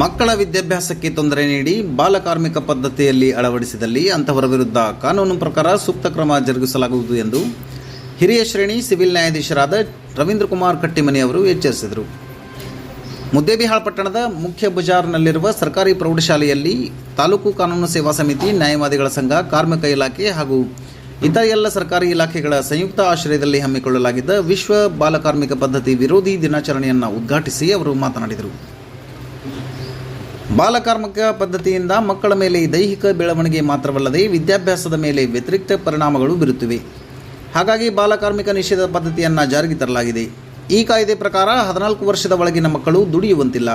ಮಕ್ಕಳ ವಿದ್ಯಾಭ್ಯಾಸಕ್ಕೆ ತೊಂದರೆ ನೀಡಿ ಬಾಲಕಾರ್ಮಿಕ ಪದ್ಧತಿಯಲ್ಲಿ ಅಳವಡಿಸಿದಲ್ಲಿ ಅಂತಹವರ ವಿರುದ್ಧ ಕಾನೂನು ಪ್ರಕಾರ ಸೂಕ್ತ ಕ್ರಮ ಜರುಗಿಸಲಾಗುವುದು ಎಂದು ಹಿರಿಯ ಶ್ರೇಣಿ ಸಿವಿಲ್ ನ್ಯಾಯಾಧೀಶರಾದ ರವೀಂದ್ರ ಕುಮಾರ್ ಕಟ್ಟಿಮನಿ ಅವರು ಎಚ್ಚರಿಸಿದರು. ಮುದ್ದೇಬಿಹಾಳ್ ಪಟ್ಟಣದ ಮುಖ್ಯ ಬಜಾರ್ನಲ್ಲಿರುವ ಸರ್ಕಾರಿ ಪ್ರೌಢಶಾಲೆಯಲ್ಲಿ ತಾಲೂಕು ಕಾನೂನು ಸೇವಾ ಸಮಿತಿ ನ್ಯಾಯವಾದಿಗಳ ಸಂಘ, ಕಾರ್ಮಿಕ ಇಲಾಖೆ ಹಾಗೂ ಇತರ ಎಲ್ಲ ಸರ್ಕಾರಿ ಇಲಾಖೆಗಳ ಸಂಯುಕ್ತ ಆಶ್ರಯದಲ್ಲಿ ಹಮ್ಮಿಕೊಳ್ಳಲಾಗಿದ್ದ ವಿಶ್ವ ಬಾಲಕಾರ್ಮಿಕ ಪದ್ಧತಿ ವಿರೋಧಿ ದಿನಾಚರಣೆಯನ್ನು ಉದ್ಘಾಟಿಸಿ ಅವರು ಮಾತನಾಡಿದರು. ಬಾಲಕಾರ್ಮಿಕ ಪದ್ಧತಿಯಿಂದ ಮಕ್ಕಳ ಮೇಲೆ ದೈಹಿಕ ಬೆಳವಣಿಗೆ ಮಾತ್ರವಲ್ಲದೆ ವಿದ್ಯಾಭ್ಯಾಸದ ಮೇಲೆ ವ್ಯತಿರಿಕ್ತ ಪರಿಣಾಮಗಳು ಬೀರುತ್ತಿವೆ. ಹಾಗಾಗಿ ಬಾಲಕಾರ್ಮಿಕ ನಿಷೇಧ ಪದ್ಧತಿಯನ್ನು ಜಾರಿಗೆ ತರಲಾಗಿದೆ. ಈ ಕಾಯ್ದೆ ಪ್ರಕಾರ ಹದಿನಾಲ್ಕು ವರ್ಷದ ಒಳಗಿನ ಮಕ್ಕಳು ದುಡಿಯುವಂತಿಲ್ಲ.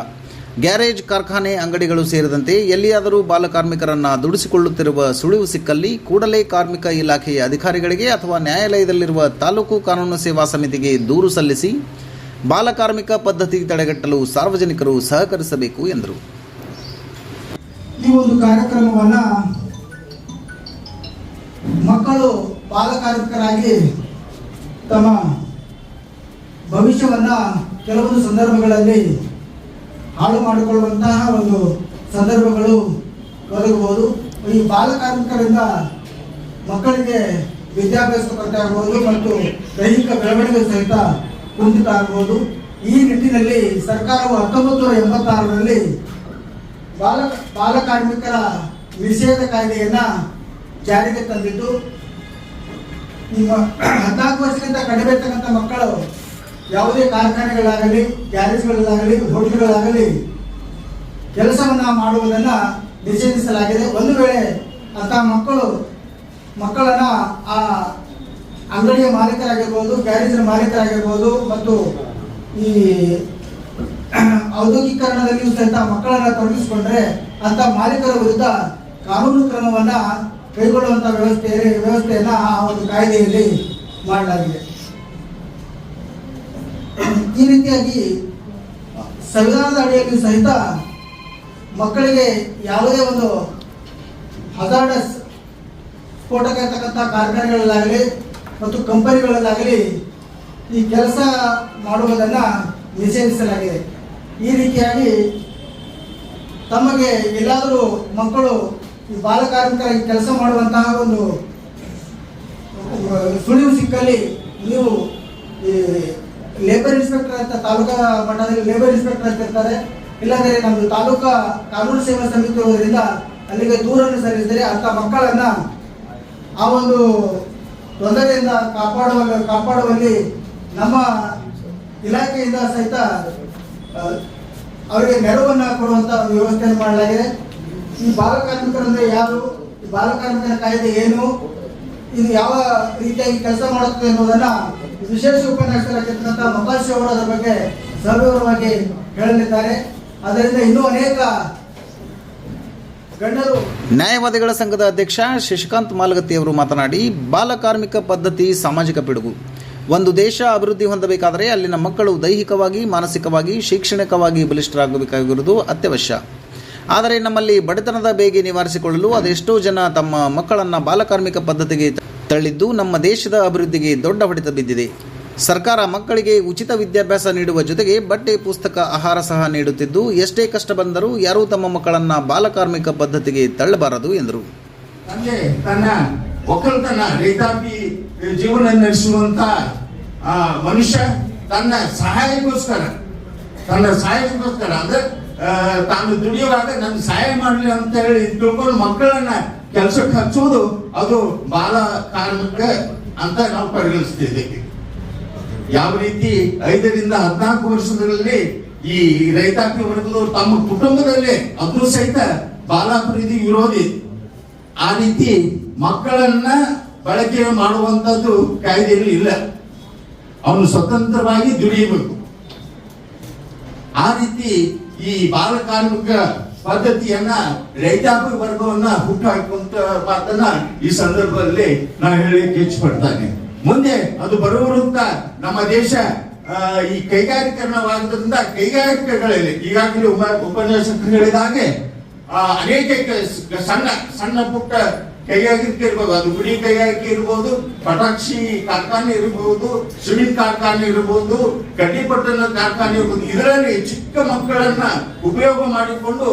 ಗ್ಯಾರೇಜ್, ಕಾರ್ಖಾನೆ, ಅಂಗಡಿಗಳು ಸೇರಿದಂತೆ ಎಲ್ಲಿಯಾದರೂ ಬಾಲಕಾರ್ಮಿಕರನ್ನು ದುಡಿಸಿಕೊಳ್ಳುತ್ತಿರುವ ಸುಳಿವು ಸಿಕ್ಕಲ್ಲಿ ಕೂಡಲೇ ಕಾರ್ಮಿಕ ಇಲಾಖೆಯ ಅಧಿಕಾರಿಗಳಿಗೆ ಅಥವಾ ನ್ಯಾಯಾಲಯದಲ್ಲಿರುವ ತಾಲೂಕು ಕಾನೂನು ಸೇವಾ ಸಮಿತಿಗೆ ದೂರು ಸಲ್ಲಿಸಿ ಬಾಲಕಾರ್ಮಿಕ ಪದ್ಧತಿ ತಡೆಗಟ್ಟಲು ಸಾರ್ವಜನಿಕರು ಸಹಕರಿಸಬೇಕು ಎಂದರು. ಈ ಒಂದು ಕಾರ್ಯಕ್ರಮವನ್ನ ಮಕ್ಕಳು ಬಾಲಕಾರ್ಮಿಕರಾಗಿ ತಮ್ಮ ಭವಿಷ್ಯವನ್ನ ಕೆಲವೊಂದು ಸಂದರ್ಭಗಳಲ್ಲಿ ಹಾಳು ಮಾಡಿಕೊಳ್ಳುವಂತಹ ಒಂದು ಸಂದರ್ಭಗಳು ಒದಗಬಹುದು ಈ ಬಾಲಕಾರ್ಮಿಕರಿಂದ ಮಕ್ಕಳಿಗೆ ವಿದ್ಯಾಭ್ಯಾಸ ಕೊರತೆ ಆಗಬಹುದು ಮತ್ತು ದೈಹಿಕ ಬೆಳವಣಿಗೆ ಸಹಿತ ಕುಂಠಿತ ಆಗಬಹುದು ಈ ನಿಟ್ಟಿನಲ್ಲಿ ಸರ್ಕಾರವು ಹತ್ತೊಂಬತ್ತು ನೂರ ಎಂಬತ್ತಾರರಲ್ಲಿ ಬಾಲ, ಬಾಲಕಾರ್ಮಿಕರ ನಿಷೇಧ ಕಾಯ್ದೆಯನ್ನ ಜಾರಿಗೆ ತಂದಿದ್ದು ನಿಮ್ಮ ಹದಿನಾಲ್ಕು ವರ್ಷದಿಂದ ಕಡಿಮೆ ಇರ್ತಕ್ಕಂಥ ಮಕ್ಕಳು ಯಾವುದೇ ಕಾರ್ಖಾನೆಗಳಾಗಲಿ ಗ್ಯಾರೇಜ್ಗಳಲ್ಲಾಗಲಿ ಹೋಟೆಲ್ಗಳಾಗಲಿ ಕೆಲಸವನ್ನು ಮಾಡುವುದನ್ನ ನಿಷೇಧಿಸಲಾಗಿದೆ. ಒಂದು ವೇಳೆ ಅಂತಹ ಮಕ್ಕಳು, ಮಕ್ಕಳನ್ನ ಆ ಅಂಗಡಿಯ ಮಾಲೀಕರಾಗಿರ್ಬೋದು, ಗ್ಯಾರೇಜಿನ ಮಾಲೀಕರಾಗಿರ್ಬೋದು ಮತ್ತು ಈ ಔದ್ಯೋಗಿಕರಣದಲ್ಲಿಯೂ ಸಹಿತ ಮಕ್ಕಳನ್ನ ತೊಡಗಿಸಿಕೊಂಡ್ರೆ ಅಂತ ಮಾಲೀಕರ ವಿರುದ್ಧ ಕಾನೂನು ಕ್ರಮವನ್ನ ಕೈಗೊಳ್ಳುವಂತ ವ್ಯವಸ್ಥೆ, ವ್ಯವಸ್ಥೆಯನ್ನ ಆ ಒಂದು ಕಾಯ್ದೆಯಲ್ಲಿ ಮಾಡಲಾಗಿದೆ. ಈ ರೀತಿಯಾಗಿ ಸಂವಿಧಾನದ ಅಡಿಯಲ್ಲಿ ಸಹಿತ ಮಕ್ಕಳಿಗೆ ಯಾವುದೇ ಒಂದು ಹಜಾರ್ಡಸ್ ಸ್ಫೋಟಕ ಇರ್ತಕ್ಕಂಥ ಕಾರ್ಖಾನೆಗಳಲ್ಲಾಗಲಿ ಮತ್ತು ಕಂಪನಿಗಳಲ್ಲಾಗಲಿ ಈ ಕೆಲಸ ಮಾಡುವುದನ್ನು ನಿಷೇಧಿಸಲಾಗಿದೆ. ಈ ರೀತಿಯಾಗಿ ತಮಗೆ ಎಲ್ಲಾದರೂ ಮಕ್ಕಳು ಈ ಬಾಲಕಾರ್ಮಿಕರಾಗಿ ಕೆಲಸ ಮಾಡುವಂತಹ ಒಂದು ಸುಳಿವು ಸಿಕ್ಕಲ್ಲಿ ನೀವು ಈ ಲೇಬರ್ ಇನ್ಸ್ಪೆಕ್ಟರ್ ಅಂತ ತಾಲೂಕಾ ಮಟ್ಟದಲ್ಲಿ ಲೇಬರ್ ಇನ್ಸ್ಪೆಕ್ಟರ್ ಅಂತ ಇರ್ತಾರೆ. ಇಲ್ಲಾಂದರೆ ನಮ್ಮದು ತಾಲೂಕಾ ಕಾನೂನು ಸೇವಾ ಸಮಿತಿ ಹೋಗೋದ್ರಿಂದ ಅಲ್ಲಿಗೆ ದೂರನ್ನು ಸಲ್ಲಿಸಿದರೆ ಅಂಥ ಮಕ್ಕಳನ್ನು ಆ ಒಂದು ತೊಂದರೆಯಿಂದ ಕಾಪಾಡುವ ಕಾಪಾಡುವಲ್ಲಿ ನಮ್ಮ ಇಲಾಖೆಯಿಂದ ಸಹಿತ ಅವರಿಗೆ ನೆರವನ್ನ ಕೊಡುವಂತ ವ್ಯವಸ್ಥೆಯನ್ನು ಮಾಡಲಾಗಿದೆ. ಈ ಬಾಲಕಾರ್ಮಿಕರಂದ್ರೆ ಯಾರು? ಈ ಬಾಲಕಾರ್ಮಿಕರ ಕಾಯ್ದೆ ಏನು? ಇದು ಯಾವ ರೀತಿಯಾಗಿ ಕೆಲಸ ಮಾಡುತ್ತದೆ ಎನ್ನುವುದನ್ನ ವಿಶೇಷ ಉಪನ್ಯಾಸಕರಾಗಿರ್ತಕ್ಕಂಥ ಮಕಾಶಿ ಅವರು ಅದರ ಬಗ್ಗೆ ಸವಿವರವಾಗಿ ಹೇಳಲಿದ್ದಾರೆ. ಅದರಿಂದ ಇನ್ನೂ ಅನೇಕ ನ್ಯಾಯವಾದಿಗಳ ಸಂಘದ ಅಧ್ಯಕ್ಷ ಶಶಿಕಾಂತ್ ಮಾಲಗತ್ತಿ ಅವರು ಮಾತನಾಡಿ ಬಾಲಕಾರ್ಮಿಕ ಪದ್ಧತಿ ಸಾಮಾಜಿಕ ಪಿಡುಗು. ಒಂದು ದೇಶ ಅಭಿವೃದ್ಧಿ ಹೊಂದಬೇಕಾದರೆ ಅಲ್ಲಿನ ಮಕ್ಕಳು ದೈಹಿಕವಾಗಿ, ಮಾನಸಿಕವಾಗಿ, ಶೈಕ್ಷಣಿಕವಾಗಿ ಬಲಿಷ್ಠರಾಗಬೇಕಾಗಿರುವುದು ಅತ್ಯವಶ್ಯ. ಆದರೆ ನಮ್ಮಲ್ಲಿ ಬಡತನದ ಬೇಗೆ ನಿವಾರಿಸಿಕೊಳ್ಳಲು ಅದೆಷ್ಟೋ ಜನ ತಮ್ಮ ಮಕ್ಕಳನ್ನು ಬಾಲಕಾರ್ಮಿಕ ಪದ್ಧತಿಗೆ ತಳ್ಳಿದ್ದು ನಮ್ಮ ದೇಶದ ಅಭಿವೃದ್ಧಿಗೆ ದೊಡ್ಡ ಹೊಡೆತ ಬಿದ್ದಿದೆ. ಸರ್ಕಾರ ಮಕ್ಕಳಿಗೆ ಉಚಿತ ವಿದ್ಯಾಭ್ಯಾಸ ನೀಡುವ ಜೊತೆಗೆ ಬಟ್ಟೆ, ಪುಸ್ತಕ, ಆಹಾರ ಸಹ ನೀಡುತ್ತಿದ್ದು, ಎಷ್ಟೇ ಕಷ್ಟ ಬಂದರೂ ಯಾರೂ ತಮ್ಮ ಮಕ್ಕಳನ್ನ ಬಾಲಕಾರ್ಮಿಕ ಪದ್ಧತಿಗೆ ತಳ್ಳಬಾರದು ಎಂದರು. ತನ್ನ ಒಕ್ಕಲ್ತನ, ರೈತಾಪಿ ಜೀವನ ನಡೆಸುವಂತ ಮನುಷ್ಯ ತನ್ನ ಸಹಾಯಕ್ಕೋಸ್ಕರ ತನ್ನ ಸಹಾಯಕ್ಕೋಸ್ಕರ, ಅಂದ್ರೆ ತಾನು ದುಡಿಯುವಾಗ ನನ್ನ ಸಹಾಯ ಮಾಡಲಿ ಅಂತ ಹೇಳಿ ತಿಳ್ಕೊಂಡು ಮಕ್ಕಳನ್ನ ಕೆಲಸಕ್ಕೆ ಹಚ್ಚುವುದು ಅದು ಬಾಲ ಕಾರ್ಮಿಕ ಅಂತ ನಾವು ಪರಿಗಣಿಸ್ತಿದ್ದೇವೆ. ಯಾವ ರೀತಿ ಐದರಿಂದ ಹದಿನಾಲ್ಕು ವರ್ಷದಲ್ಲಿ ಈ ರೈತಾಪಿ ವರ್ಗದವರು ತಮ್ಮ ಕುಟುಂಬದಲ್ಲೇ ಅದ್ರ ಸಹಿತ ಬಾಲಾಭಿವೃದ್ಧಿ ವಿರೋಧಿ ಆ ರೀತಿ ಮಕ್ಕಳನ್ನ ಬಳಕೆ ಮಾಡುವಂತದ್ದು ಕಾಯ್ದೆಯಲ್ಲಿ ಇಲ್ಲ. ಅವನು ಸ್ವತಂತ್ರವಾಗಿ ದುಡಿಯಬೇಕು. ಆ ರೀತಿ ಈ ಬಾಲ ಕಾರ್ಮಿಕ ಪದ್ಧತಿಯನ್ನ ರೈತಾಪಿ ವರ್ಗವನ್ನ ಹುಟ್ಟುಹಾಕುವಂತ ಮಾತನ್ನ ಈ ಸಂದರ್ಭದಲ್ಲಿ ನಾನು ಹೇಳಲಿಕ್ಕೆ ಇಚ್ಛಪಡ್ತಾನೆ. ಮುಂದೆ ಅದು ಬರುವಂತ ನಮ್ಮ ದೇಶ ಈ ಕೈಗಾರಿಕರಣವಾದ್ರಿಂದ ಕೈಗಾರಿಕೆಗಳಲ್ಲಿ, ಈಗಾಗಲೇ ಉಪ- ಉಪನ್ಯಾಸಕರು ಹೇಳಿದ ಹಾಗೆ ಅನೇಕ ಸಣ್ಣ ಸಣ್ಣ ಪುಟ್ಟ ಕೈಗಾರಿಕೆ ಇರ್ಬೋದು. ಅದು ಗುಡಿ ಕೈಗಾರಿಕೆ ಇರ್ಬೋದು, ಪಟಾಕ್ಷಿ ಕಾರ್ಖಾನೆ ಇರಬಹುದು ಸಿಮೆಂಟ್ ಕಾರ್ಖಾನೆ ಇರಬಹುದು ಕಡ್ಡಿಪಟ್ಟಣ ಕಾರ್ಖಾನೆ ಇರಬಹುದು ಇದರಲ್ಲಿ ಚಿಕ್ಕ ಮಕ್ಕಳನ್ನ ಉಪಯೋಗ ಮಾಡಿಕೊಂಡು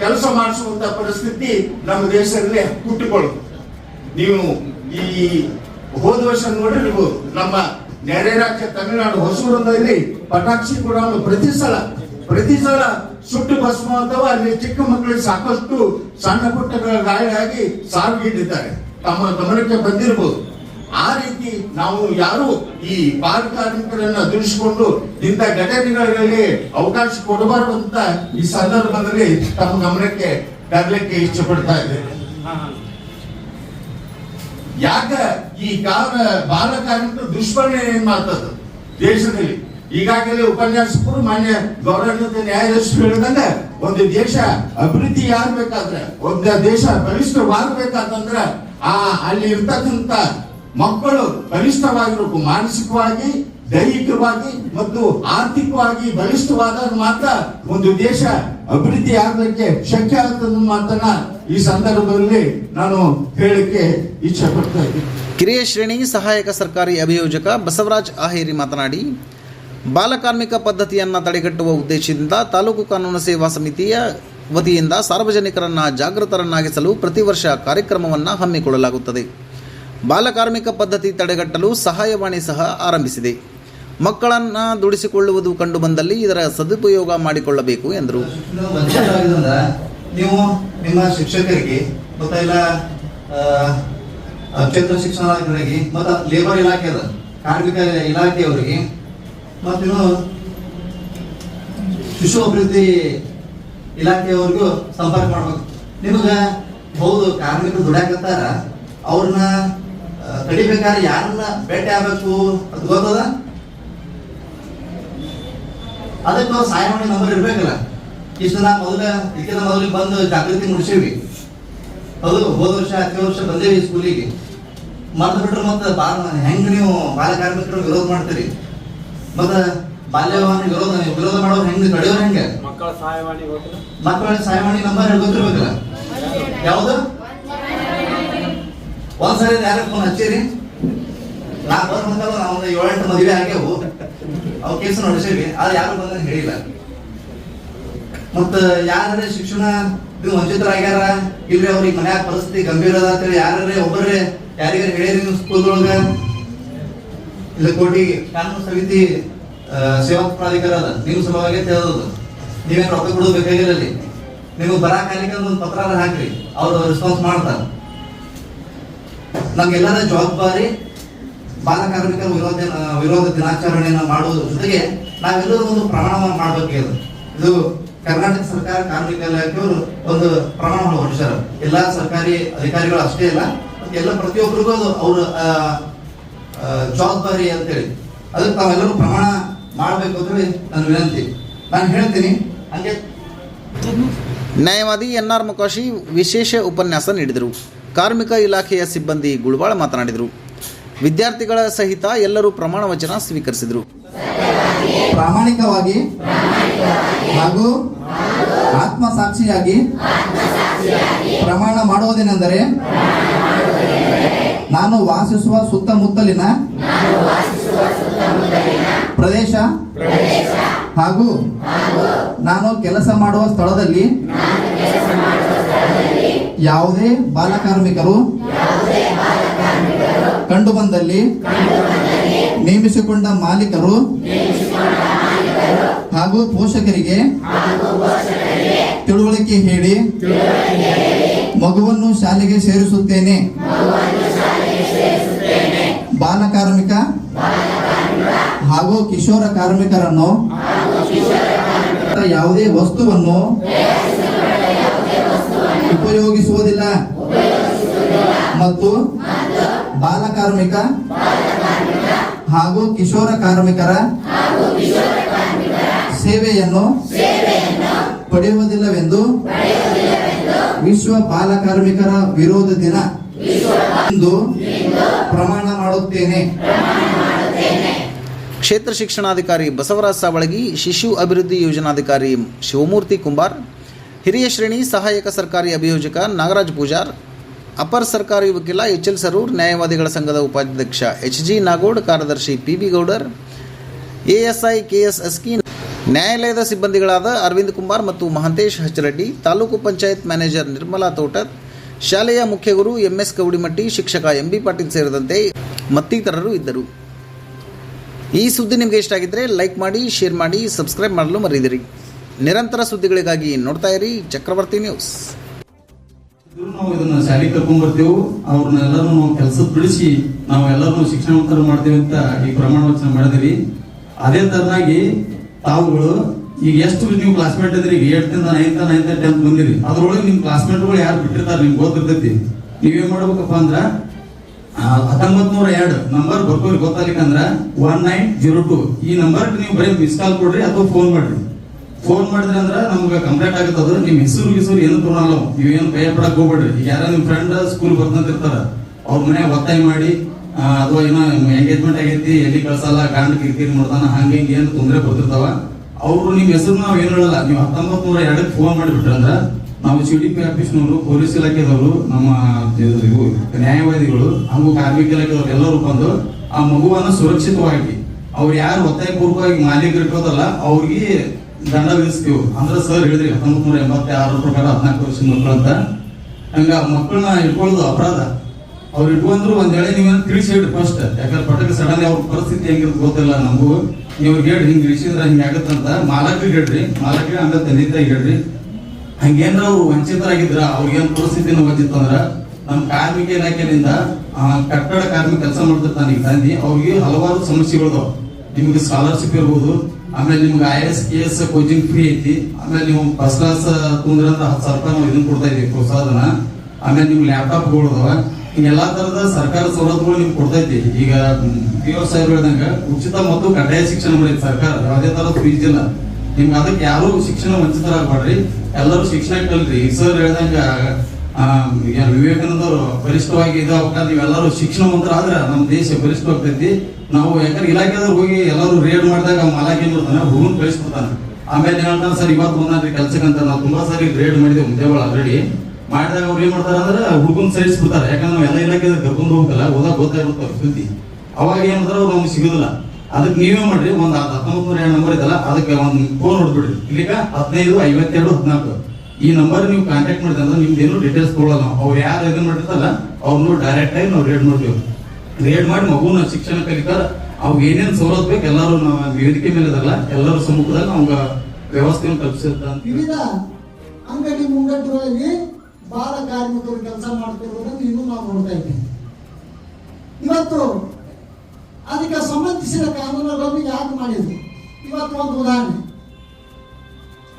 ಕೆಲಸ ಮಾಡಿಸುವಂತ ಪರಿಸ್ಥಿತಿ ನಮ್ಮ ದೇಶದಲ್ಲಿ ಹುಟ್ಟಿಕೊಳ್ಳುತ್ತೆ. ನೀವು ಈ ಹೋದ ವರ್ಷ ನೋಡಿರ್ಬೋದು, ನಮ್ಮ ನೆರೆ ರಾಜ್ಯ ತಮಿಳುನಾಡು ಹೊಸೂರಿನಲ್ಲಿ ಪಟಾಕ್ಷಿ ಕೂಡ ಪ್ರತಿ ಸಲ ಪ್ರತಿ ಸಲ ಸುಟ್ಟು ಭಸ್ಮ ಅಥವಾ ಅಲ್ಲಿ ಚಿಕ್ಕ ಮಕ್ಕಳಿಗೆ ಸಾಕಷ್ಟು ಸಣ್ಣ ಪುಟ್ಟಗಳ ಗಾಯವಾಗಿ ಸಾವಿಗಿಟ್ಟಿದ್ದಾರೆ ತಮ್ಮ ಗಮನಕ್ಕೆ ಬಂದಿರಬಹುದು ಆ ರೀತಿ ನಾವು ಯಾರು ಈ ಬಾಲ ಕಾರ್ಮಿಕರನ್ನ ದುರಿಸಿಕೊಂಡು ಇಂಥ ಘಟನೆಗಳಲ್ಲಿ ಅವಕಾಶ ಕೊಡಬಾರದು ಅಂತ ಈ ಸಂದರ್ಭದಲ್ಲಿ ತಮ್ಮ ಗಮನಕ್ಕೆ ತರಲಿಕ್ಕೆ ಇಷ್ಟಪಡ್ತಾ ಇದ್ದೇನೆ. ಯಾಕ ಈ ಕಾರಣ ಬಾಲ ದುಷ್ಪರಿಣಾಮ ಏನ್ ಮಾಡ್ತದ ದೇಶದಲ್ಲಿ? ಈಗಾಗಲೇ ಉಪನ್ಯಾಸಕರು ಮಾನ್ಯ ಗೌರವಾನ್ವಿತ ನ್ಯಾಯಾಧೀಶರು ಹೇಳಿದಂಗ ಒಂದು ದೇಶ ಅಭಿವೃದ್ಧಿ ಆಗ್ಬೇಕಾದ್ರೆ, ಒಂದು ದೇಶ ಬಲಿಷ್ಠವಾಗಬೇಕಾದಂದ್ರ ಆ ಅಲ್ಲಿ ಇರ್ತಕ್ಕಂತ ಮಕ್ಕಳು ಬಲಿಷ್ಠವಾಗಿರ್ಬೇಕು, ಮಾನಸಿಕವಾಗಿ ದೈಹಿಕವಾಗಿ ಮತ್ತು ಆರ್ಥಿಕವಾಗಿ ಬಲಿಷ್ಠವಾದಾಗ ಮಾತ್ರ ಒಂದು ದೇಶ ಅಭಿವೃದ್ಧಿ ಆಗಲಿಕ್ಕೆ ಶಕ್ಯ ಆಗ್ತದೆ ಮಾತನ್ನ ಈ ಸಂದರ್ಭದಲ್ಲಿ ನಾನು ಹೇಳಕ್ಕೆ ಇಚ್ಛೆ ಪಡ್ತಾ ಇದ್ದೀನಿ. ಕಿರಿಯ ಶ್ರೇಣಿ, ಸಹಾಯಕ ಸರ್ಕಾರಿ ಅಭಿಯೋಜಕ ಬಸವರಾಜ್ ಆಹೇರಿ ಮಾತನಾಡಿ ಬಾಲಕಾರ್ಮಿಕ ಪದ್ಧತಿಯನ್ನು ತಡೆಗಟ್ಟುವ ಉದ್ದೇಶದಿಂದ ತಾಲೂಕು ಕಾನೂನು ಸೇವಾ ಸಮಿತಿಯ ವತಿಯಿಂದ ಸಾರ್ವಜನಿಕರನ್ನ ಜಾಗೃತರನ್ನಾಗಿಸಲು ಪ್ರತಿ ವರ್ಷ ಕಾರ್ಯಕ್ರಮವನ್ನು ಹಮ್ಮಿಕೊಳ್ಳಲಾಗುತ್ತದೆ. ಬಾಲಕಾರ್ಮಿಕ ಪದ್ಧತಿ ತಡೆಗಟ್ಟಲು ಸಹಾಯವಾಣಿ ಸಹ ಆರಂಭಿಸಿದೆ. ಮಕ್ಕಳನ್ನು ದುಡಿಸಿಕೊಳ್ಳುವುದು ಕಂಡು ಬಂದಲ್ಲಿ ಇದರ ಸದುಪಯೋಗ ಮಾಡಿಕೊಳ್ಳಬೇಕು ಎಂದರು. ನೀವು ನಿಮ್ಮ ಶಿಕ್ಷಕರಿಗೆ ಮತ್ತು ಇಲ್ಲ ಆ, ಆ, ಕೇಂದ್ರ ಶಿಕ್ಷಣಾಧಿಕಾರಿಗೆ ಮತ್ತು ಲೇಬರ್ ಅದ ಕಾರ್ಮಿಕ ಇಲಾಖೆಯವರಿಗೆ ಮತ್ತು ಶಿಶು ಅಭಿವೃದ್ಧಿ ಇಲಾಖೆಯವರಿಗೂ ಸಂಪರ್ಕ ಮಾಡ್ಬೇಕು. ನಿಮಗೆ ಹೌದು ಕಾರ್ಮಿಕರು ದುಡಿಯಾಕತ್ತಾರ ಅವ್ರನ್ನ ತಡಿಬೇಕಾದ್ರೆ ಯಾರನ್ನ ಭೇಟಿ ಆಗ್ಬೇಕು ಅದು ಗೊತ್ತದ? ಅದಕ್ಕೆ ನಾವು ಸಹಾಯವಾಣಿ ನಂಬರ್ ಇರ್ಬೇಕಲ್ಲ. ಇಷ್ಟು ನಾ ಮೊದಲ ಇದಕ್ಕಿಂತ ಮೊದಲಿಗೆ ಬಂದು ಜಾಗೃತಿ ಮೂಡಿಸೀವಿ ಹೌದು ಹೋದ ವರ್ಷ ಹತ್ತನೇ ವರ್ಷ ಬಂದೇವಿ ಸ್ಕೂಲಿಗೆ. ಮತ್ತೆ ಬಿಟ್ರೆ ಮತ್ತೆ ಬಾಲ ಹೆಂಗ್ ನೀವು ಬಾಲ ಕಾರ್ಮಿಕರು ವಿರೋಧ ಮಾಡ್ತೀರಿ? ಮತ್ತೆ ಬಾಲ್ಯವಾಹನ ವಿರೋಧ ವಿರೋಧ ಮಾಡೋರು ಹೆಂಗ್ ತಡೆಯೋರು ಹೆಂಗೆ? ಮಕ್ಕಳ ಸಹಾಯವಾಣಿ ಮಕ್ಕಳ ಸಹಾಯವಾಣಿ ನಂಬರ್ ಗೊತ್ತಿರ್ಬೇಕಲ್ಲ. ಯಾವುದು? ಒಂದ್ಸರಿ ಯಾರ ಫೋನ್ ಹಚ್ಚಿರಿ. ನಾ ಬರ್ಬೇಕಲ್ಲ ಬಂದಾಗ ನಾವು ಏಳೆಂಟು ಮದುವೆ ಆಗ್ಯಾವು. ಅವು ಕೇಸ್ ನೋಡಿಸೇವಿ ಆದ್ರೆ ಯಾರು ಬಂದ ಹೇಳಿಲ್ಲ. ಮತ್ತ ಯಾರೇ ಶಿಕ್ಷಣ? ನೀವು ವಂಚಿತರಾಗ್ಯಾರ? ಇಲ್ರಿ ಅವ್ರಿಗೆ ಮನ್ಯಾಗ ಪರಿಸ್ಥಿತಿ ಗಂಭೀರ ಅದ ಅಂತೇಳಿ ಯಾರೇ ಒಬ್ಬರೇ ಯಾರಿಗಾರ ಹೇಳಿರಿ ನೀವು ಸ್ಕೂಲ್ದೊಳಗ? ಇಲ್ಲ ಕೋಟಿ ಕಾನೂನು ಸಮಿತಿ ಸೇವಾ ಪ್ರಾಧಿಕಾರ ಅದ. ನೀವು ಸಲುವಾಗಿ ತಿಳಿದದು ನೀವೇನು ರೊಕ್ಕ ಕೊಡೋದು ಬೇಕಾಗಿಲ್ಲ ಅಲ್ಲಿ. ನೀವು ಬರಾ ಕಾಲಿಕ ಒಂದು ಪತ್ರ ಹಾಕ್ರಿ. ಅವ್ರು ರೆಸ್ಪಾನ್ಸ್ ಮಾಡ್ತಾರ. ನಮ್ಗೆಲ್ಲರ ಜವಾಬ್ದಾರಿ ಬಾಲ ಕಾರ್ಮಿಕರ ವಿರೋಧ ವಿರೋಧ ದಿನಾಚರಣೆಯನ್ನು ಮಾಡುವುದರ ಜೊತೆಗೆ ನಾವೆಲ್ಲರೂ ಒಂದು ಪ್ರಮಾಣವನ್ನು ಮಾಡಬೇಕಾಗಿದೆ ಇದು ಕರ್ನಾಟಕ ಸರ್ಕಾರ ಕಾರ್ಮಿಕ ಇಲಾಖೆಯವರು ಒಂದು ಪ್ರಮಾಣವನ್ನು ಹೊರಡಿಸ್ಯಾರ. ಎಲ್ಲ ಸರ್ಕಾರಿ ಅಧಿಕಾರಿಗಳು ಅಷ್ಟೇ ಇಲ್ಲ ಎಲ್ಲ ಪ್ರತಿಯೊಬ್ಬರಿಗೂ ಅದು ಅವ್ರ ಜವಾಬ್ದಾರಿ ಅಂತೇಳಿ ಅದಕ್ಕೆ ತಾವೆಲ್ಲರೂ ಪ್ರಮಾಣ ಮಾಡಬೇಕು ಅಂತೇಳಿ ನನ್ನ ವಿನಂತಿ. ನಾನು ಹೇಳ್ತೀನಿ, ಹಂಗೆ. ನ್ಯಾಯವಾದಿ ಎನ್ ಆರ್ ಮುಖಾಶಿ ವಿಶೇಷ ಉಪನ್ಯಾಸ ನೀಡಿದರು. ಕಾರ್ಮಿಕ ಇಲಾಖೆಯ ಸಿಬ್ಬಂದಿ ಗುಳ್ವಾಳ ಮಾತನಾಡಿದರು. ವಿದ್ಯಾರ್ಥಿಗಳ ಸಹಿತ ಎಲ್ಲರೂ ಪ್ರಮಾಣ ವಚನ ಸ್ವೀಕರಿಸಿದರು. ಪ್ರಾಮಾಣಿಕವಾಗಿ ಹಾಗೂ ಆತ್ಮಸಾಕ್ಷಿಯಾಗಿ ಪ್ರಮಾಣ ಮಾಡುವುದೇನೆಂದರೆ ನಾನು ವಾಸಿಸುವ ಸುತ್ತಮುತ್ತಲಿನ ಪ್ರದೇಶ ಹಾಗೂ ನಾನು ಕೆಲಸ ಮಾಡುವ ಸ್ಥಳದಲ್ಲಿ ಯಾವುದೇ ಬಾಲಕಾರ್ಮಿಕರು ಕಂಡುಬಂದಲ್ಲಿ ನೇಮಿಸಿಕೊಂಡ ಮಾಲೀಕರು ಹಾಗೂ ಪೋಷಕರಿಗೆ ತಿಳುವಳಿಕೆ ಹೇಳಿ ಮಗುವನ್ನು ಶಾಲೆಗೆ ಸೇರಿಸುತ್ತೇನೆ. ಬಾಲ ಕಾರ್ಮಿಕ ಹಾಗೂ ಕಿಶೋರ ಕಾರ್ಮಿಕರನ್ನು ಯಾವುದೇ ವಸ್ತುವನ್ನು ಉಪಯೋಗಿಸುವುದಿಲ್ಲ. ಮತ್ತು ಬಾಲ ಕಾರ್ಮಿಕ, ಹಾಗೂ ಕಿಶೋರ ಕಾರ್ಮಿಕರ ಸೇವೆಯನ್ನು ಪಡೆಯುವುದಿಲ್ಲವೆಂದು ವಿಶ್ವ ಬಾಲ ಕಾರ್ಮಿಕರ ವಿರೋಧ ದಿನ ಎಂದು ಪ್ರಮಾಣ ಮಾಡುತ್ತೇನೆ. ಕ್ಷೇತ್ರ ಶಿಕ್ಷಣಾಧಿಕಾರಿ ಬಸವರಾಜ ಸಾವಳಗಿ, ಶಿಶು ಅಭಿವೃದ್ಧಿ ಯೋಜನಾಧಿಕಾರಿ ಶಿವಮೂರ್ತಿ ಕುಂಬಾರ್, ಹಿರಿಯ ಶ್ರೇಣಿ ಸಹಾಯಕ ಸರ್ಕಾರಿ ಅಭಿಯೋಜಕ ನಾಗರಾಜ್ ಪೂಜಾರ್ ಅಪರ ಸರ್ಕಾರಿ ವಕೀಲ ಎಚ್ ಎಲ್ ಸರೂರ್, ನ್ಯಾಯವಾದಿಗಳ ಸಂಘದ ಉಪಾಧ್ಯಕ್ಷ ಎಚ್ ಜಿ ನಾಗೋಡ್, ಕಾರ್ಯದರ್ಶಿ P B Gowdar, ASI KS Aski, ನ್ಯಾಯಾಲಯದ ಸಿಬ್ಬಂದಿಗಳಾದ ಅರವಿಂದ್ ಕುಮಾರ್ ಮತ್ತು ಮಹಂತೇಶ್ ಹಚ್ಚರೆಡ್ಡಿ, ತಾಲೂಕು ಪಂಚಾಯತ್ ಮ್ಯಾನೇಜರ್ ನಿರ್ಮಲಾ ತೋಟತ್ ಶಾಲೆಯ ಮುಖ್ಯಗುರು ಎಂಎಸ್ ಕೌಡಿಮಟ್ಟಿ, ಶಿಕ್ಷಕ ಎಂಬಿ ಪಾಟೀಲ್ ಸೇರಿದಂತೆ ಮತ್ತಿತರರು ಇದ್ದರು. ಈ ಸುದ್ದಿ ನಿಮಗೆ ಇಷ್ಟ ಆಗಿದ್ರೆ ಲೈಕ್ ಮಾಡಿ, ಶೇರ್ ಮಾಡಿ, ಸಬ್ಸ್ಕ್ರೈಬ್ ಮಾಡಲು ಮರೆಯದಿರಿ. ನಿರಂತರ ಸುದ್ದಿಗಳಿಗಾಗಿ ನೋಡ್ತಾ ಇರಿ ಚಕ್ರವರ್ತಿ ನ್ಯೂಸ್. ನಾವು ಇದನ್ನ ಶಾಲೆಗೆ ಕರ್ಕೊಂಡ್ ಬರ್ತೇವೆ. ಅವ್ರನ್ನೆಲ್ಲರೂ ನಾವು ಕೆಲಸ ಬಿಡಿಸಿ ನಾವು ಎಲ್ಲರೂ ಶಿಕ್ಷಣವಂತರ ಮಾಡ್ತೇವೆ ಅಂತ ಈ ಪ್ರಮಾಣ ವಚನ ಮಾಡಿದಿರಿ. ಅದೇ ತರನಾಗಿ ತಾವುಗಳು ಈಗ ಎಷ್ಟು ನೀವು ಕ್ಲಾಸ್ಮೇಟ್ ಇದ್ರಿ ಈಗ ಏಳ್ತಿಂದ ನೈನ್ತ್ ನೈನ್ತ್ ಟೆಂತ್ ಬಂದಿರಿ. ಅದ್ರೊಳಗೆ ನಿಮ್ ಕ್ಲಾಸ್ಮೇಟ್ಗಳು ಯಾರು ಬಿಟ್ಟಿರ್ತಾರೆ ನಿಮ್ಗೆ ಗೊತ್ತಿರ್ತೈತಿ. ನೀವೇನ್ ಮಾಡ್ಬೇಕಪ್ಪ ಅಂದ್ರ ಹತ್ತೊಂಬತ್ ನೂರ ಎರಡು ನಂಬರ್ ಬರ್ಕೋರಿ ಗೊತ್ತಾಗ್ಲಿಕ್ಕಂದ್ರ ಒನ್ ನೈನ್ ಜೀರೋ ಟು ಈ ನಂಬರ್ ನೀವು ಬರೀ ಮಿಸ್ ಕಾಲ್ ಕೊಡ್ರಿ ಅಥವಾ ಫೋನ್ ಮಾಡ್ರಿ. ಫೋನ್ ಮಾಡಿದ್ರಿ ಅಂದ್ರೆ ನಮ್ಗೆ ಕಂಪ್ಲೇಂಟ್ ಅದು ನಿಮ್ ಹೆಸರು ಹೆಸರು ಏನು ತೊಗೊಳಲ್ಲ ನೀವೇನು ನೀವು ಪಡಕ್ ಹೋಗ್ಬೇಡ್ರಿ. ಈಗ ಯಾರ ನಿಮ್ ಫ್ರೆಂಡ್ ಸ್ಕೂಲ್ ಬರ್ತಂತಿರ್ತಾರ ಅವ್ರ ಮನೆ ಒತ್ತಾಯ ಮಾಡಿ ಅಥವಾ ಏನೋ ಎಂಗೇಜ್ಮೆಂಟ್ ಆಗೈತಿ, ಎಲ್ಲಿ ಕಳ್ಸಲ್ಲ ಕಾಂಡ್ ಕಿರಿಕಿರಿ ನೋಡ್ತಾನ ಹಂಗೆ ಹಿಂಗೆ ಏನು ತೊಂದರೆ ಬರ್ತಿರ್ತಾವ ಅವರು ನಿಮ್ ಹೆಸರು ನಾವ್ ಏನು ಹೇಳಲ್ಲ. ನೀವು ಹತ್ತೊಂಬತ್ ನೂರ ಎರಡಕ್ಕೆ ಫೋನ್ ಮಾಡಿಬಿಟ್ರಿ ಅಂದ್ರ ನಾವು ಸಿ ಡಿ ಪಿ ಆಫೀಸ್ನವರು ಪೊಲೀಸ್ ಇಲಾಖೆದವರು, ನಮ್ಮ ನ್ಯಾಯವಾದಿಗಳು, ಹಾಗೂ ಕಾರ್ಮಿಕ ಇಲಾಖೆದವರು ಎಲ್ಲರೂ ಬಂದು ಆ ಮಗುವನ್ನು ಸುರಕ್ಷಿತವಾಗಿ, ಅವ್ರು ಯಾರು ಒತ್ತಾಯಪೂರ್ವಕವಾಗಿ ಮಾಲೀಕರು ಇಟ್ಕೋದಲ್ಲ ಅವ್ರಿಗೆ ದಂಡ ವಿಧಿಸ್ತೀವಿ ಅಂದ್ರೆ ಸರ್ ಹೇಳಿದ್ರಿ ಹತ್ತೊಂಬತ್ ನೂರ ಎಂಬತ್ತಾರು ಪ್ರಕಾರ ಹದಿನಾಲ್ಕು ವರ್ಷದ ಮಕ್ಕಳು ಅಂತ ಹಂಗ ಮಕ್ಕಳನ್ನ ಇಟ್ಕೊಳ್ಳೋದು ಅಪರಾಧ. ಅವ್ರು ಇಟ್ಕೊಂಡ್ರು ಒಂದ್ ವೇಳೆ ನೀವೇನು ತಿಳಿಸಿ ಹೇಳಿ ಫಸ್ಟ್ ಯಾಕಂದ್ರೆ ಪಟಕ ಸಡನ್ ಅವ್ರ ಪರಿಸ್ಥಿತಿ ಹೆಂಗಿರುತ್ತೆ ಗೊತ್ತಿಲ್ಲ ನಮಗೂ. ನೀವು ಹೇಳಿ ಹಿಂಗ್ ಇಳಿಸಿದ್ರೆ ಹಿಂಗೆ ಆಗತ್ತಂತ. ಮಾಲಕ್ರಿಗೆ ಹೇಳ್ರಿ, ಮಾಲಕ್ರಿ ಹಂಗ ತಂದೆ ತಾಯಿ ಹೇಳ್ರಿ. ಹಂಗೇನ್ರ ಅವ್ರು ವಂಚಿತರಾಗಿದ್ರ ಅವ್ರಿಗೇನ್ ಪರಿಸ್ಥಿತಿ ಗೊತ್ತಿತ್ತಂದ್ರ ನಮ್ಮ ಕಾರ್ಮಿಕ ಇಲಾಖೆಯಿಂದ ಕಟ್ಟಡ ಕಾರ್ಮಿಕ ಕೆಲಸ ಮಾಡ್ತಿರ್ತಾನೆ ತಂದಿ ಅವ್ರಿಗೆ ಹಲವಾರು ಸಮಸ್ಯೆಗಳು ನಿಮ್ಗೆ ಸ್ಕಾಲರ್ಶಿಪ್ ಇರ್ಬೋದು ಆಮೇಲೆ ನಿಮ್ಗೆ I S K S coaching free ಐತಿ. ಆಮೇಲೆ ನೀವು ಫಸ್ಟ್ ಕ್ಲಾಸ್ ತುಂದ್ರ ಅಂತ ಹತ್ತು ಸಾವಿರ ರೂಪಾಯಿ ಇದನ್ನ ಕೊಡ್ತಾ ಇದೀವಿ ಪ್ರೋತ್ಸಾಹನ ಆಮೇಲೆ ನಿಮ್ಗೆ ಲ್ಯಾಪ್ಟಾಪ್ಗಳು ಅದಾವ. ಎಲ್ಲಾ ತರದ ಸರ್ಕಾರ ಸವಲತ್ತುಗಳು ನಿಮ್ಗೆ ಕೊಡ್ತೈತಿ ಈಗ ಪಿ ಓ ಸಾಹೇಬ್ ಹೇಳ್ದಂಗ ಉಚಿತ ಮತ್ತು ಕಡ್ಡಾಯ ಶಿಕ್ಷಣ ಮಾಡೈತಿ ಸರ್ಕಾರ. ಯಾವುದೇ ತರ ಫೀಸ್ ಇಲ್ಲ. ನಿಮ್ಗೆ ಅದಕ್ಕೆ ಯಾರು ಶಿಕ್ಷಣ ವಂಚಿತರಾಗಬೇಡ್ರಿ. ಎಲ್ಲರೂ ಶಿಕ್ಷಣ ಕಲ್ರಿ ಈ ಸರ್ ಹೇಳ್ದಂಗ ಆ, ಈಗ ವಿವೇಕಾನಂದ ಅವರು ಬಲಿಷ್ಠವಾಗಿ ಇದಾಗಬೇಕಾದ್ರೆ ನೀವೆಲ್ಲರೂ ಶಿಕ್ಷಣವಂತರಾದ್ರೆ ನಮ್ಮ ದೇಶ ಬಲಿಷ್ಠವಾಗ್ತೈತಿ. ನಾವು ಯಾಕಂದ್ರೆ ಇಲಾಖೆದವ್ರು ಹೋಗಿ ಎಲ್ಲರೂ ರೇಡ್ ಮಾಡಿದಾಗ ಮಾಲಾಗಿ ಏನ್ ಮಾಡ್ತಾನೆ ಹುಡುಗನ್ ಕಳಿಸ್ಬಿಡ್ತಾನೆ ಆಮೇಲೆ ಹೇಳ್ತಾನೆ ಸರ್ ಇವತ್ತು ಬಂದ್ರಿ ಕೆಲ್ಸಕ್ಕೆ ಅಂತ ನಾವು ತುಂಬಾ ಸಾರಿ ರೇಡ್ ಮಾಡಿದ್ವಿ ಮುಂದೆಗಳು ಆಲ್ರೆಡಿ ಮಾಡಿದಾಗ ಅವ್ರು ಏನ್ ಮಾಡ್ತಾರೆ ಅಂದ್ರೆ ಹುಡುಗನ್ ಸೇರಿಸ್ಬಿಡ್ತಾರೆ. ಯಾಕಂದ್ರೆ ನಾವು ಎಲ್ಲ ಇಲಾಖೆ ಕರ್ಕೊಂಡು ಹೋಗಲ್ಲ ಓದಕ್ ಗೊತ್ತಾಗಿರುತ್ತೆ ಅವ್ರ ಅವಾಗ ಏನ್ ಅವ್ರು ನಮ್ಗೆ ಸಿಗುದಿಲ್ಲ. ಅದಕ್ಕೆ ನೀವೇ ಮಾಡ್ರಿ, ಒಂದ್ ಹತ್ತೊಂಬತ್ತು ನೂರ ಎರಡು ನಂಬರ್ ಇದಲ್ಲ ಅದಕ್ಕೆ ಒಂದು ಫೋನ್ ಹೊಡ್ಬಿಡ್ರಿ ಇಲ್ಲಿಗ ಹದಿನೈದು, ಐವತ್ತೆರಡು, ಹದಿನಾಲ್ಕು. ಈ ನಂಬರ್ ನೀವು ಕಾಂಟ್ಯಾಕ್ಟ್ ಮಾಡಿದ್ರೆ ನಿಮ್ದು ಏನು ಡೀಟೇಲ್ಸ್ ಕೊಡೋಲ್ಲ ಅವ್ರು ಯಾರು ಇದನ್ನ ಮಾಡಿರ್ತಲ್ಲ ಅವ್ರನ್ನೂ ಡೈರೆಕ್ಟ್ ಆಗಿ ನಾವು ರೇಡ್ ಮಾಡ್ತೀವಿ. ರೇಡ್ ಮಾಡಿ ಮಗುನ ಶಿಕ್ಷಣ ಕಲಿತಾರ, ಅವ್ಗೆ ಏನೇನು ಸವಲತ್ತು ಬೇಕು ಎಲ್ಲರೂ ವೇದಿಕೆ ಮೇಲೆ ಅದಲ್ಲ ಎಲ್ಲರೂ ಸಮ್ಮುಖದಲ್ಲಿ ಅವಾಗ ವ್ಯವಸ್ಥೆಯನ್ನು ಕಲ್ಪಿಸಿದ್ದ ಅಂತ ಅಂಗಡಿ ಮುಂಗಟ್ಟುಗಳಲ್ಲಿ ಬಾಲ ಕಾರ್ಮಿಕರು ಕೆಲಸ ಮಾಡ್ತಿರೋದನ್ನು ಇನ್ನೂ ನಾವು ನೋಡ್ತಾ ಇದ್ದೀವಿ. ಇವತ್ತು ಅದಕ್ಕೆ ಸಂಬಂಧಿಸಿದ ಕಾನೂನುಗಳನ್ನು ಯಾಕೆ ಮಾಡಿದ್ರು? ಇವತ್ತು ಒಂದು ಉದಾಹರಣೆ.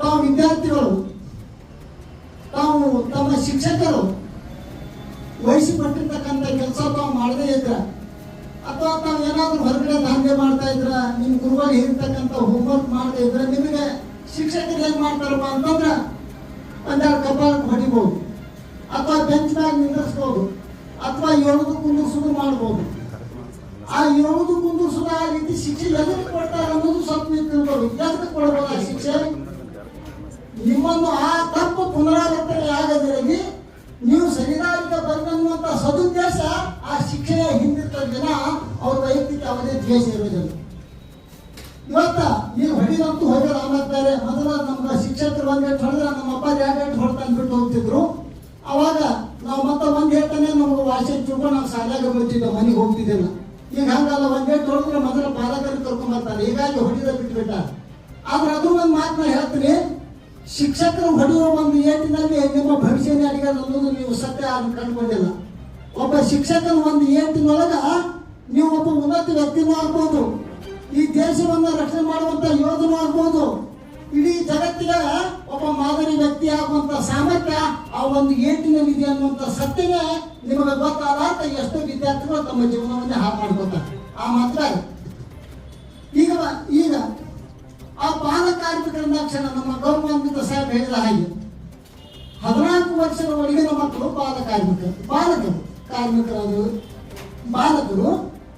ತಾವು ವಿದ್ಯಾರ್ಥಿಗಳು, ತಾವು ತಮ್ಮ ಶಿಕ್ಷಕರು ವಹಿಸಿಪಟ್ಟಿರ್ತಕ್ಕಂಥ ಕೆಲಸ ತಾವು ಮಾಡದೇ ಇದ್ರ, ಅಥವಾ ತಾವು ಏನಾದರೂ ಹೊರಗಡೆ ದಾಂಧೆ ಮಾಡ್ತಾ ಇದ್ರ, ನಿಮ್ಮ ಗುರುವಾಗಿ ಇರ್ತಕ್ಕಂಥ ಹೋಮ್ವರ್ಕ್ ಮಾಡದೇ ಇದ್ರೆ ನಿಮಗೆ ಶಿಕ್ಷಕರು ಏನ್ ಮಾಡ್ತಾರಪ್ಪ ಅಂತಂದ್ರ ಒಂದೆರಡು ಕಪಾಳ ಹೊಡಿಬಹುದು ಅಥವಾ ಬೆಂಚ್ ಮ್ಯಾಗ ನಿಂದಿರಿಸ್ಬೋದು, ಅಥವಾ ಏಳುದು ಕುಂದಿರ್ಸೋದು ಮಾಡ್ಬೋದು. ಆ ಏಳುದು ಕುಂದಿರ್ಸೋದು ಆ ರೀತಿ ಶಿಕ್ಷೆ ಎದಕ್ಕೆ ಕೊಡ್ತಾರೆ ಅನ್ನೋದು ಸ್ವಲ್ಪ ನೀವು ತಿಳ್ಬೋದು ಎದಕ್ಕೆ ಕೊಡ್ಬೋದು ಆ ಶಿಕ್ಷೆ? ನಿಮ್ಮನ್ನು ಆ ತಪ್ಪು ಪುನರಾವರ್ತನೆ ಆಗದಿರಲಿ ನೀವು ಸರಿದಾರಿಗೆ ಬಂದನ್ನುವಂತ ಸದುದ್ದೇಶ ಆ ಶಿಕ್ಷೆಯ ಹಿಂದಿರ್ತ ಜನ ಅವ್ರ ವೈಯಕ್ತಿಕ ಅವರೇ ದ್ವೇಷ ಇರೋದಿಲ್ಲ. ಇವತ್ತ ನೀವು ಹೊಡಿದಂತೂ ಹೋಗ್ಯಾರ ಅನ್ನತ್ತಾರೆ ಮೊದಲ ನಮ್ಮ ಶಿಕ್ಷಕರು ಒಂದ್ ಏಟ್ ಹೊಡೆದ್ರೆ ನಮ್ಮ ಅಪ್ಪ ಎರಡು ಏಟ್ ಹೊಡ್ತಾನೆ ಬಿಟ್ಟು ಹೋಗ್ತಿದ್ರು. ಅವಾಗ ನಾವು ಮತ್ತೆ ಒಂದ್ ಏಟನೆ ನಮ್ಗೆ ವಾಶಿ ಚುಕ್ಕ ನಾವು ಶಾಲೆಗೆ ಬರ್ತಿದ್ದೆ ಮನೆಗೆ ಹೋಗ್ತಿದ್ದಿಲ್ಲ. ಈಗ ಹಂಗಲ್ಲ, ಒಂದ್ ಏಟ್ ಹೊಡೆದ್ರೆ ಮೊದಲ ಪಾಲಕರಿಗೆ ಕರ್ಕೊಂಡ್ ಬರ್ತಾರೆ. ಹೀಗಾಗಿ ಹೊಡಿದ ಬಿಟ್ಬಿಟ್ಟ. ಆದ್ರೆ ಅದು ಒಂದು ಮಾತನ್ನ ಹೇಳ್ತೀನಿ ಶಿಕ್ಷಕರು ಹೊಡೆಯುವ ಒಂದು ಏಟಿನಲ್ಲಿ ನಿಮ್ಮ ಭವಿಷ್ಯನೇ ಅಡಿಗೆ ಅನ್ನೋದು ನೀವು ಸತ್ಯ ಕಂಡುಕೊಂಡಿಲ್ಲ. ಒಬ್ಬ ಶಿಕ್ಷಕನ ಒಂದು ಏಟಿನೊಳಗ ನೀವು ಒಬ್ಬ ಉನ್ನತ ವ್ಯಕ್ತಿನೂ ಆಗ್ಬೋದು. ಈ ದೇಶವನ್ನ ರಕ್ಷಣೆ ಮಾಡುವಂತ ಯೋಧನೂ ಆಗ್ಬೋದು. ಇಡೀ ಜಗತ್ತಿಗೆ ಒಬ್ಬ ಮಾದರಿ ವ್ಯಕ್ತಿ ಆಗುವಂತ ಸಾಮರ್ಥ್ಯ ಆ ಒಂದು ಏಟಿನಲ್ಲಿ ಇದೆ ಅನ್ನುವಂತ ಸತ್ಯವೇ ನಿಮಗೆ ಗೊತ್ತಾದ ಎಷ್ಟೋ ವಿದ್ಯಾರ್ಥಿಗಳು ತಮ್ಮ ಜೀವನವನ್ನೇ ಹಾಳು ಮಾಡ್ಕೋತಾರೆ ಆ ಮಾತ್ರ ಈಗ ಈಗ ಆ ಬಾಲ ಕಾರ್ಮಿಕರನ್ನ ನಮ್ಮ ಗೌರವಾನ್ವಿತ ಸಾಹೇಬ್ ಹೇಳಿದ ಹಾಗೆ. ಹದಿನಾಲ್ಕು ವರ್ಷದ ಒಳಗಿನ ಮಕ್ಕಳು ಬಾಲ ಕಾರ್ಮಿಕರು ಬಾಲಕರು ಕಾರ್ಮಿಕರಾದರು ಬಾಲಕರು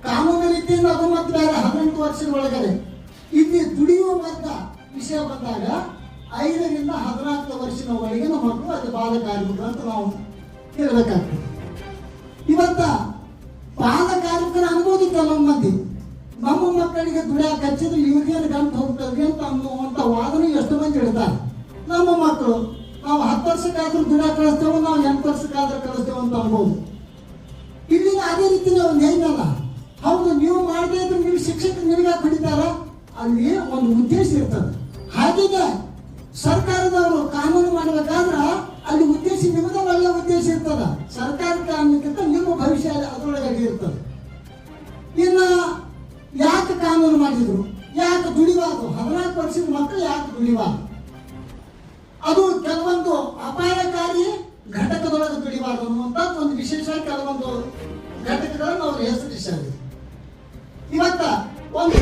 ಕಾನೂನು ರೀತಿಯಿಂದ ಅದು ಮತ್ತು ಬೇರೆ, ಹದಿನೆಂಟು ವರ್ಷದ ಒಳಗಡೆ ಇಲ್ಲಿ ದುಡಿಯುವ ವರ್ಗ ವಿಷಯ ಬಂದಾಗ ಐದರಿಂದ ಹದಿನಾಲ್ಕು ವರ್ಷದ ಒಳಗಿನ ಮಕ್ಕಳು ಅದು ಬಾಲ ಕಾರ್ಮಿಕರು ಅಂತ ನಾವು ಹೇಳಬೇಕಾಗ್ತದೆ. ಇವತ್ತ ಬಾಲ ಕಾರ್ಮಿಕರ ಕೆಲವು ನಮ್ಮ ಮಕ್ಕಳಿಗೆ ದುಡಿಯಾಕ ಹಚ್ಚಿದ್ರೆ ಇವ್ರಿಗೇನು ಗಂಟು ಹೋಗ್ತದೆ ಅಂತ ಅನ್ನುವಂಥ ವಾದನೆ ಎಷ್ಟು ಮಂದಿ ಹೇಳ್ತಾರೆ. ನಮ್ಮ ಮಕ್ಕಳು ನಾವು ಹತ್ತು ವರ್ಷಕ್ಕಾದ್ರೂ ದುಡಿಯ ಕಳಿಸ್ತೇವೆ, ನಾವು ಎಂಟು ವರ್ಷಕ್ಕಾದ್ರೂ ಕಳಿಸ್ತೇವೆ ಅಂತ ಅನ್ಬೋದು. ಇಲ್ಲಿನ ಅದೇ ರೀತಿ ನಾವು ಹೇಳ್ತಲ್ಲ ಹೌದು, ನೀವು ಮಾಡದೇ ಇದ್ರೆ ನೀವು ಶಿಕ್ಷಕರು ನಿಮಗೆ ಕುಡಿತಾರ ಅಲ್ಲಿ ಒಂದು ಉದ್ದೇಶ ಇರ್ತದೆ. ಹಾಗೆ ಸರ್ಕಾರದವರು ಕಾನೂನು ಮಾಡಬೇಕಾದ್ರ ಅಲ್ಲಿ ಉದ್ದೇಶ ನಿಮ್ಮದ ಒಳ್ಳೆ ಉದ್ದೇಶ ಇರ್ತದ. ಸರ್ಕಾರದ ಕಾನೂನಿಗಿಂತ ನಿಮ್ಮ ಭವಿಷ್ಯ ಅದರೊಳಗೆ ಇರ್ತದೆ. ಮಾಡಿದ್ರು. ಯಾಕೆ ದುಡಿಬಾರ್ದು? ಹದಿನಾಲ್ಕು ವರ್ಷದ ಮಕ್ಕಳು ಯಾಕೆ ದುಡಿಬಾರ್ದು? ಅದು ಕೆಲವೊಂದು ಅಪಾಯಕಾರಿ ಘಟಕದೊಳಗೆ ದುಡಿಬಾರ್ದು ಅನ್ನುವಂಥದ್ದು ಒಂದು ವಿಶೇಷ ಕೆಲವೊಂದು ಘಟಕಗಳನ್ನು ಅವರು ಹೆಸರಿಸಿದ್ದಾರೆ ಇವತ್ತ ಒಂದು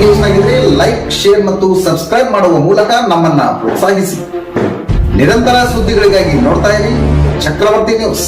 ನ್ಯೂಸ್ ಆಗಿದ್ರೆ ಲೈಕ್ ಶೇರ್ ಮತ್ತು ಸಬ್ಸ್ಕ್ರೈಬ್ ಮಾಡುವ ಮೂಲಕ ನಮ್ಮನ್ನ ಪ್ರೋತ್ಸಾಹಿಸಿ. ನಿರಂತರ ಸುದ್ದಿಗಳಿಗಾಗಿ ನೋಡ್ತಾ ಇರಿ, ಚಕ್ರವರ್ತಿ ನ್ಯೂಸ್